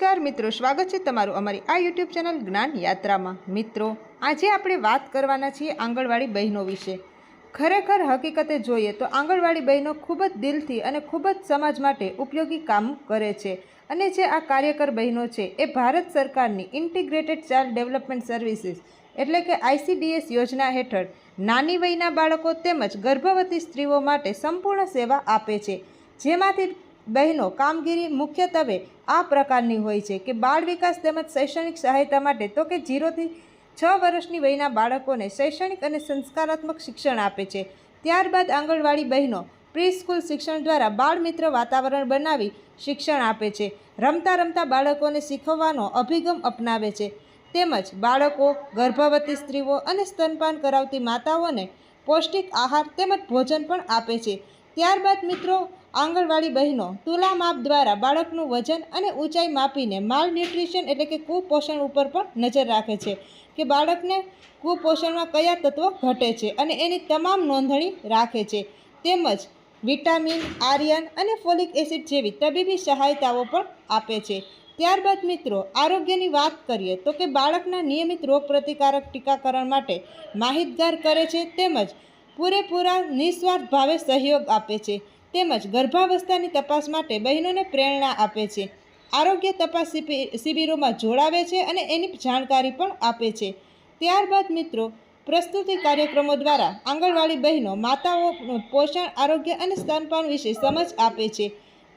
નમસ્કાર મિત્રો, સ્વાગત છે તમારું અમારી આ યુટ્યુબ ચેનલ જ્ઞાન યાત્રામાં. મિત્રો, આજે આપણે વાત કરવાના છીએ આંગણવાડી બહેનો વિશે. ખરેખર હકીકતે જોઈએ તો આંગણવાડી બહેનો ખૂબ જ દિલથી અને ખૂબ જ સમાજ માટે ઉપયોગી કામ કરે છે. અને જે આ કાર્યકર બહેનો છે, એ ભારત સરકારની ઇન્ટિગ્રેટેડ ચાઇલ્ડ ડેવલપમેન્ટ સર્વિસીસ એટલે કે આઈસીડીએસ યોજના હેઠળ નાની વયના બાળકો તેમજ ગર્ભવતી સ્ત્રીઓ માટે સંપૂર્ણ સેવા આપે છે. જેમાંથી બહેનો કામગીરી મુખ્યત્વે આ પ્રકારની હોય છે કે બાળ વિકાસ તેમજ શૈક્ષણિક સહાયતા માટે તો કે જીરોથી છ વર્ષની વયના બાળકોને શૈક્ષણિક અને સંસ્કારાત્મક શિક્ષણ આપે છે. ત્યારબાદ આંગણવાડી બહેનો પ્રી સ્કૂલ શિક્ષણ દ્વારા બાળ મિત્ર વાતાવરણ બનાવી શિક્ષણ આપે છે. રમતા રમતા બાળકોને શીખવવાનો અભિગમ અપનાવે છે. તેમજ બાળકો, ગર્ભવતી સ્ત્રીઓ અને સ્તનપાન કરાવતી માતાઓને પૌષ્ટિક આહાર તેમજ ભોજન પણ આપે છે. ત્યારબાદ મિત્રો આંગણવાડી બહેનો તુલા માપ દ્વારા બાળકનું વજન અને ઊંચાઈ માપીને માલ ન્યુટ્રિશન એટલે કે કુપોષણ ઉપર પણ નજર રાખે છે કે બાળકને કુપોષણમાં કયા તત્વો ઘટે છે અને એની તમામ નોંધણી રાખે છે. તેમજ વિટામિન આર્યન અને ફોલિક એસિડ જેવી તબીબી સહાયતાઓ પણ આપે છે. ત્યારબાદ મિત્રો, આરોગ્યની વાત કરીએ તો કે બાળકના નિયમિત રોગપ્રતિકારક ટીકાકરણ માટે માહિતગાર કરે છે તેમજ પૂરેપૂરા નિસ્વાર્થ ભાવે સહયોગ આપે છે. તેમજ ગર્ભાવસ્થાની તપાસ માટે બહેનોને પ્રેરણા આપે છે. આરોગ્ય તપાસ શિબિરોમાં જોડાવે છે અને એની જાણકારી પણ આપે છે. ત્યારબાદ મિત્રો, પ્રસ્તુતિ કાર્યક્રમો દ્વારા આંગણવાડી બહેનો માતાઓ પોષણ, આરોગ્ય અને સ્તનપાન વિશે સમજ આપે છે.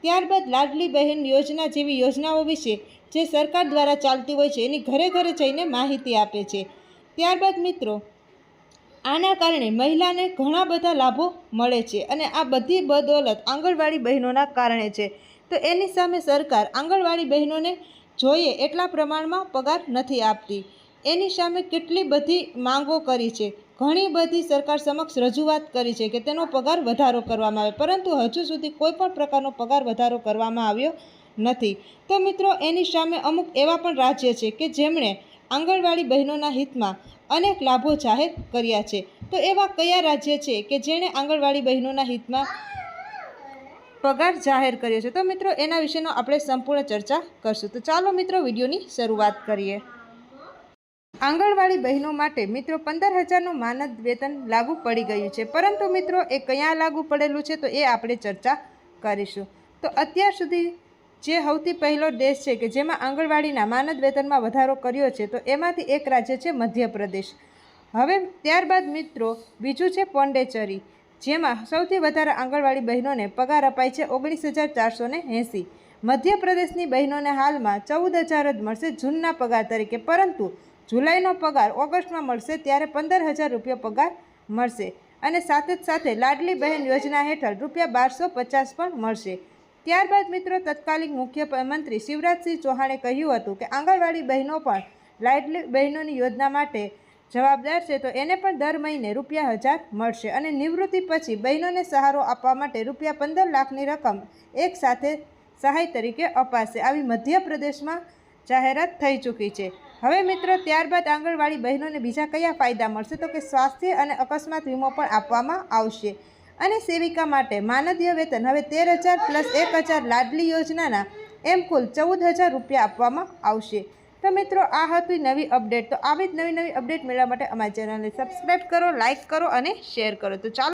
ત્યારબાદ લાડલી બહેન યોજના જેવી યોજનાઓ વિશે જે સરકાર દ્વારા ચાલતી હોય છે, એની ઘરે ઘરે જઈને માહિતી આપે છે. ત્યારબાદ મિત્રો આના કારણે મહિલાને ઘણા બધા લાભો મળે છે અને આ બધી બદોલત આંગણવાડી બહેનોના કારણે છે. તો એની સામે સરકાર આંગણવાડી બહેનોને જોઈએ એટલા પ્રમાણમાં પગાર નથી આપતી. એની સામે કેટલી બધી માંગો કરી છે. ઘણી બધી સરકાર સમક્ષ રજૂઆત કરી છે કે તેનો પગાર વધારો કરવામાં આવે, પરંતુ હજુ સુધી કોઈ પણ પ્રકારનો પગાર વધારો કરવામાં આવ્યો નથી. તો મિત્રો, એની સામે અમુક એવા પણ રાજ્ય છે કે જેમણે આંગણવાડી બહેનોના હિતમાં અનેક લાભો જાહેર કર્યા છે. તો એવા કયા રાજ્ય છે કે જેણે આંગણવાડી બહેનોના હિતમાં પગાર જાહેર કર્યો છે? તો મિત્રો, એના વિશેનો આપણે સંપૂર્ણ ચર્ચા કરશું. તો ચાલો મિત્રો, વિડીયોની શરૂઆત કરીએ. આંગણવાડી બહેનો માટે મિત્રો પંદર હજારનું માનદ વેતન લાગુ પડી ગયું છે. પરંતુ મિત્રો, એ કયા લાગુ પડેલું છે? તો એ આપણે ચર્ચા કરીશું. તો અત્યાર સુધી જે સૌથી પહેલો દેશ છે કે જેમાં આંગણવાડીના માનદ વેતનમાં વધારો કર્યો છે, તો એમાંથી એક રાજ્ય છે મધ્યપ્રદેશ. હવે ત્યારબાદ મિત્રો, બીજું છે પોંડેચેરી, જેમાં સૌથી વધારે આંગણવાડી બહેનોને પગાર અપાય છે ઓગણીસ હજાર ચારસો ને એંસી. મધ્યપ્રદેશની બહેનોને હાલમાં ચૌદ હજાર જ મળશે જૂનના પગાર તરીકે, પરંતુ જુલાઈનો પગાર ઓગસ્ટમાં મળશે ત્યારે પંદર હજાર રૂપિયા પગાર મળશે અને સાથે જ સાથે લાડલી બહેન યોજના હેઠળ રૂપિયા બારસો પચાસ પણ મળશે. ત્યારબાદ મિત્રો તત્કાલીન મુખ્યમંત્રી શિવરાજસિંહ ચૌહાણે કહ્યું હતું કે આંગણવાડી બહેનો પણ લાડલી બહેનોની યોજના માટે જવાબદાર છે, તો એને પણ દર મહિને રૂપિયા હજાર મળશે અને નિવૃત્તિ પછી બહેનોને સહારો આપવા માટે રૂપિયા પંદર લાખની રકમ એક સાથે સહાય તરીકે અપાશે, આવી મધ્યપ્રદેશમાં જાહેરાત થઈ ચૂકી છે. હવે મિત્રો ત્યારબાદ આંગણવાડી બહેનોને બીજા કયા ફાયદા મળશે, તો કે સ્વાસ્થ્ય અને અકસ્માત વીમો પણ આપવામાં આવશે. અને સેવિકા માટે માનદીય વેતન. હવે તેર હજાર પ્લસ એક હજાર લાડલી યોજનાના એમ કુલ ચૌદ હજાર રૂપિયા આપવામાં આવશે. તો મિત્રો, આ હતી નવી અપડેટ. તો આવી જ નવી નવી અપડેટ મેળવવા માટે અમારી ચેનલને સબસ્ક્રાઈબ કરો, લાઇક કરો અને શેર કરો. તો ચાલો